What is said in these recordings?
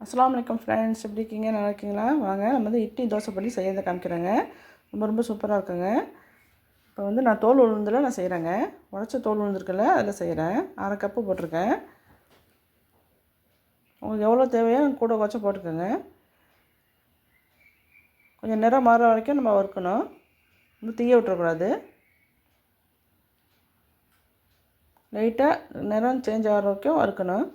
அஸ்லாம் வலைக்கம் ஃப்ரெண்ட்ஸ் எப்படி இருக்கீங்க? நல்லா இருக்கீங்களா? வாங்க நம்ம வந்து இட்லி தோசை பண்ணி செய்யறதை காமிக்கிறேங்க. ரொம்ப ரொம்ப சூப்பராக இருக்குங்க. இப்போ வந்து நான் தோல் உளுந்தில் நான் செய்கிறேங்க உடச்ச தோல் உளுந்துருக்குல்ல அதில் செய்கிறேன் அரை கப்பு போட்டிருக்கேன். உங்களுக்கு எவ்வளோ தேவையோ கூட குறைச்சி போட்டுக்கோங்க. கொஞ்சம் நிறம் மாற வரைக்கும் நம்ம வறுக்கணும். வந்து தீய விட்டுறக்கூடாது. லைட்டாக நிறம் சேஞ்ச் ஆகிற வரைக்கும் வறுக்கணும்.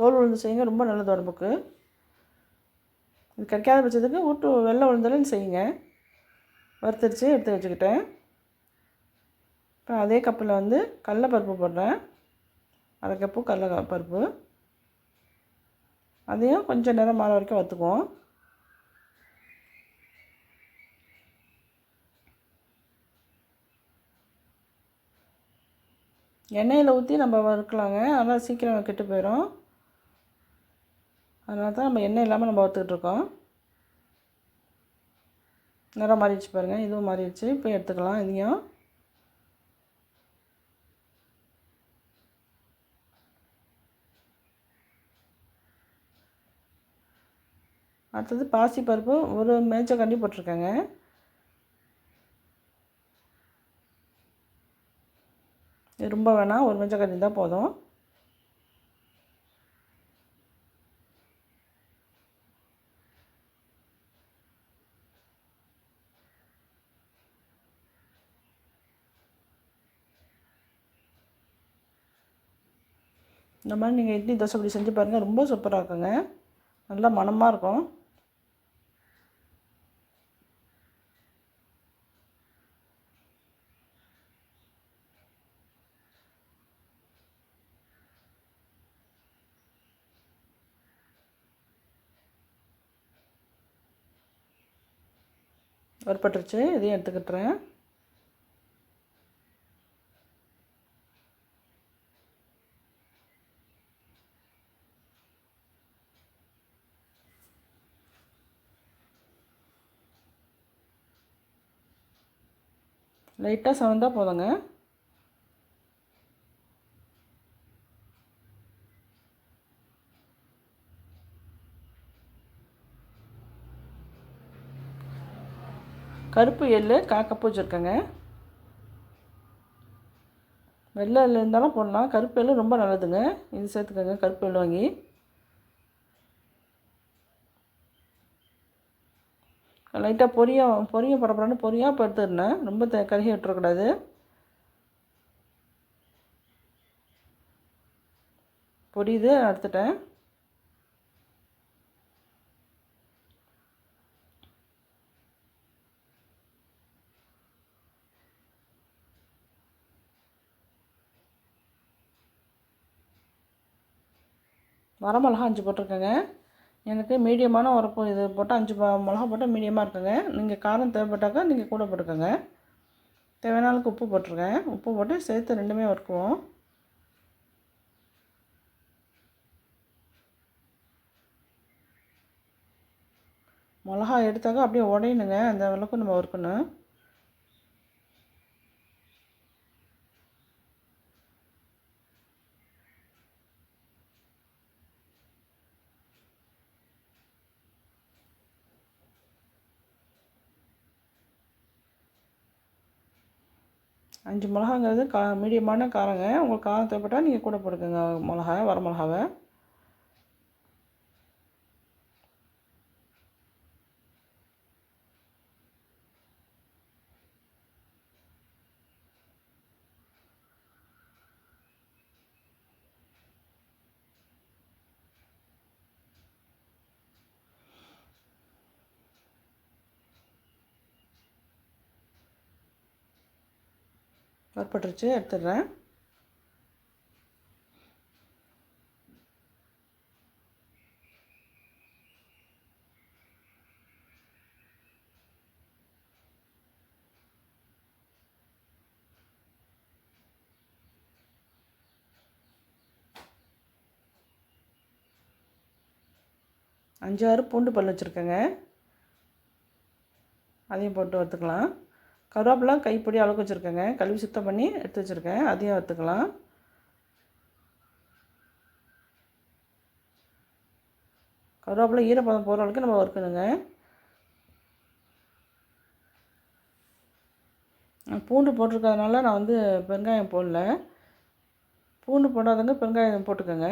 தோல் உளுந்து செய்யுங்க ரொம்ப நல்லது உடம்புக்கு. இது கிடைக்காத பட்சத்துக்கு ஊட்டு வெள்ளை உளுந்தாலும் செய்யுங்க. வறுத்தரிச்சு எடுத்து வச்சுக்கிட்டேன். இப்போ அதே கப்பில் வந்து கடலப்பருப்பு போடுறேன். அரை கப்பு கடல பருப்பு அதையும் கொஞ்சம் நேரம் மாற வரைக்கும் வறுத்துக்குவோம். எண்ணெயில் ஊற்றி நம்ம வறுக்கலாங்க. அதனால் சீக்கிரம் கெட்டு போயிடும். அதனால தான் நம்ம எண்ணெய் இல்லாமல் நம்ம வறுத்துக்கிட்டு இருக்கோம். நிறம் மாறிடுச்சு பாருங்கள் இதுவும் மாறிடுச்சு. இப்போ எடுத்துக்கலாம். இதையும். அடுத்தது பாசி பருப்பு. ஒரு மேய்ச்ச கண்டி போட்டிருக்கேங்க ரொம்ப வேணாம். ஒரு மேய்ச்ச கண்டி தான் போதும். இந்த மாதிரி நீங்கள் இட்லி தோசை இப்படி செஞ்சு பாருங்கள் ரொம்ப சூப்பராக இருக்குங்க. நல்லா மணமாக இருக்கும். வறுப்பட்டுருச்சு இதையும் எடுத்துக்கிட்டுறேன். லைட்டாக சவந்தால் போதுங்க. கருப்பு எள்ளு காக்கப்பூ வச்சுருக்கேங்க வெள்ளை எள்ளு இருந்தாலும் போடலாம். கருப்பு எள்ளு ரொம்ப நல்லதுங்க. இது சேர்த்துக்கோங்க கருப்பு எள்ளு வாங்கி. லைட்டாக பொரிய பொரிய படப்படன்னு பொரியாக படுத்துருந்தேன் ரொம்ப த கருகி விட்டுறக்கூடாது. பொரியுது எடுத்துட்டேன். வரமிளகா அஞ்சு போட்டிருக்கேங்க. எனக்கு மீடியமான உரப்பு இது போட்டால் அஞ்சு மிளகா போட்டால் மீடியமாக இருக்குங்க. நீங்கள் காரம் தேவைப்பட்டாக்கா நீங்கள் கூட போட்டுக்கோங்க. தேவையான அளவுக்கு உப்பு போட்டிருக்கேன் உப்பு போட்டு சேர்த்து ரெண்டுமே வறுக்குவோம். மிளகா எடுத்தாக்கா அப்படியே உடையணுங்க. அந்த அளவுக்கு நம்ம வறுக்கணும். அஞ்சு மிளகாங்கிறது கா மீடியமான காரங்க. உங்களுக்கு காரம் தேவைப்பட்டால் நீங்கள் கூட போட்டுக்கோங்க. மிளகா வர மிளகாவை. வறுப்பட்டுருச்சு எடுத்துடுறேன். அஞ்சாறு பூண்டு பல் வச்சுருக்கேங்க. அதையும் போட்டு வறுத்துக்கலாம். கருவேப்பிலாம் கைப்படி அளவுக்கு வச்சுருக்கேங்க. கழுவி சுத்தம் பண்ணி எடுத்து வச்சுருக்கேன். அதையும் எடுத்துக்கலாம் கருவேப்பிலை ஈரப்பதம் போகிற அளவுக்கு நம்ம வறுக்கணுங்க. பூண்டு போட்டிருக்கறதுனால நான் வந்து பெருங்காயம் போடல. பூண்டு போடாதங்க பெருங்காயம் போட்டுக்கோங்க.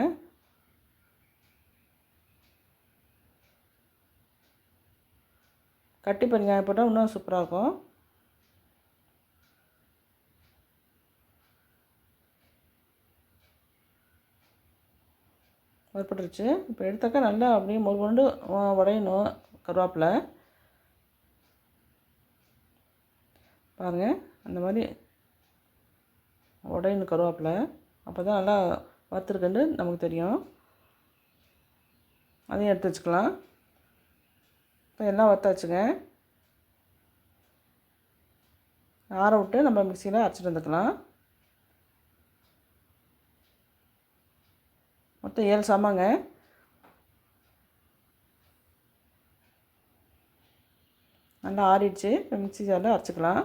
கட்டி பெருங்காயம் போட்டால் இன்னும் சூப்பராக இருக்கும். வறுப்பட்டுருச்சு இப்போ எடுத்தாக்கா நல்லா அப்படியே மொறு கொண்டு உடையணும் கருவேப்பிலை. பாருங்கள் அந்த மாதிரி உடையணும் கருவேப்பிலை. அப்போ தான் நல்லா வறுத்துருக்குன்னு நமக்கு தெரியும். அதையும் எடுத்து வச்சுக்கலாம். இப்போ எல்லாம் வறுத்தாச்சுங்க. ஆற விட்டு நம்ம மிக்சியில் அரைச்சிட்டு வந்துக்கலாம். மொத்தம் ஏழு சாமாங்க. நல்லா ஆறிடுச்சு. இப்போ மிக்சி ஜாரில் அரைச்சிக்கலாம்.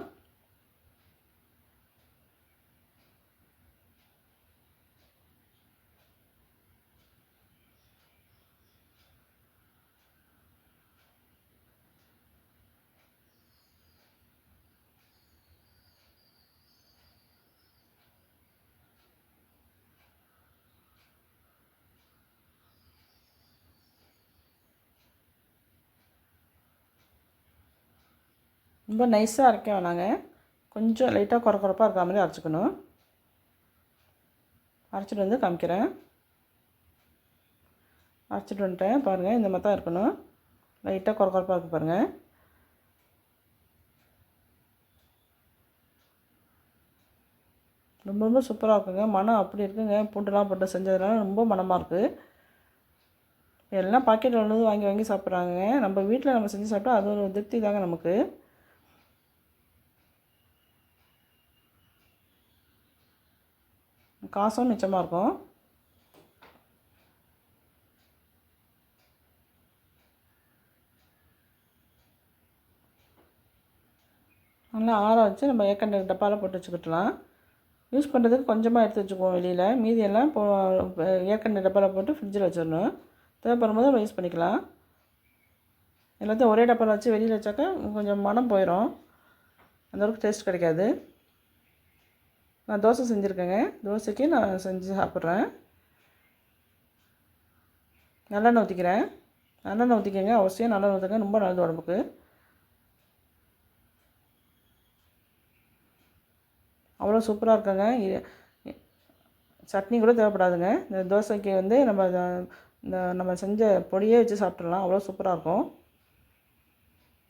ரொம்ப நைஸாக அரைக்க வேணாங்க கொஞ்சம் லைட்டாக குறை குறைப்பாக இருக்கிற மாதிரி அரைச்சிக்கணும். அரைச்சிட்டு வந்து காமிக்கிறேன். அரைச்சிட்டு வந்துட்டேன். பாருங்கள் இந்த மாதிரி தான் இருக்கணும். லைட்டாக குறை குறைப்பாக இருக்குது பாருங்கள் ரொம்ப ரொம்ப சூப்பராக இருக்குங்க. மனம் அப்படி இருக்குங்க. பூண்டுலாம் போட்டு செஞ்சதுனால ரொம்ப மனமாக இருக்குது எல்லாம் பாக்கெட்டில் உள்ளது வாங்கி வாங்கி சாப்பிட்றாங்க நம்ம வீட்டில் நம்ம செஞ்சு சாப்பிட்டா அது ஒரு திருப்தி தாங்க நமக்கு. காசும் மிச்சமாக இருக்கும். நல்லா ஆற வச்சு நம்ம ஏக்கண்ட டப்பாவில் போட்டு வச்சுக்கிட்டலாம். யூஸ் பண்ணுறதுக்கு கொஞ்சமாக எடுத்து வச்சுக்குவோம் வெளியில். மீதியெல்லாம் போ ஏற்கனவே டப்பாவில் போட்டு ஃப்ரிட்ஜில் வச்சிடணும். தேவைப்படும் போது நம்ம யூஸ் பண்ணிக்கலாம். எல்லாத்தையும் ஒரே டப்பாவில் வச்சு வெளியில் வச்சாக்கா கொஞ்சம் மனம் போயிடும் அந்தளவுக்கு டேஸ்ட் கிடைக்காது. நான் தோசை செஞ்சுருக்கேங்க. தோசைக்கு நான் செஞ்சு சாப்பிட்றேன். நல்லெண்ணெய் ஊற்றிக்கிறேன் நல்லெண்ணெய் ஊற்றிக்கங்க அவசியம் நல்லெண்ணெய் ஊற்றுங்க ரொம்ப நல்லது உடம்புக்கு. அவ்வளோ சூப்பராக இருக்குங்க. சட்னி கூட தேவைப்படாதுங்க. இந்த தோசைக்கு வந்து நம்ம இந்த நம்ம செஞ்ச பொடியே வச்சு சாப்பிட்றலாம் அவ்வளோ சூப்பராக இருக்கும்.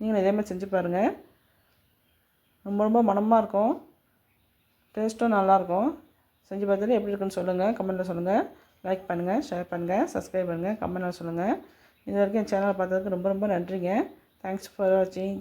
நீங்களும் இதேமாதிரி செஞ்சு பாருங்கள் ரொம்ப ரொம்ப மனமாக இருக்கும். டேஸ்ட்டும் நல்லாயிருக்கும். செஞ்சு பார்த்துட்டு எப்படி இருக்குன்னு சொல்லுங்கள் கமெண்ட்டில் சொல்லுங்கள் லைக் பண்ணுங்கள் ஷேர் பண்ணுங்கள் சப்ஸ்கிரைப் பண்ணுங்கள் கமெண்ட்டில் சொல்லுங்கள் இது வரைக்கும் என் சேனலை பார்த்ததுக்கு ரொம்ப ரொம்ப நன்றிங்க. தேங்க்ஸ் ஃபார் வாட்சிங்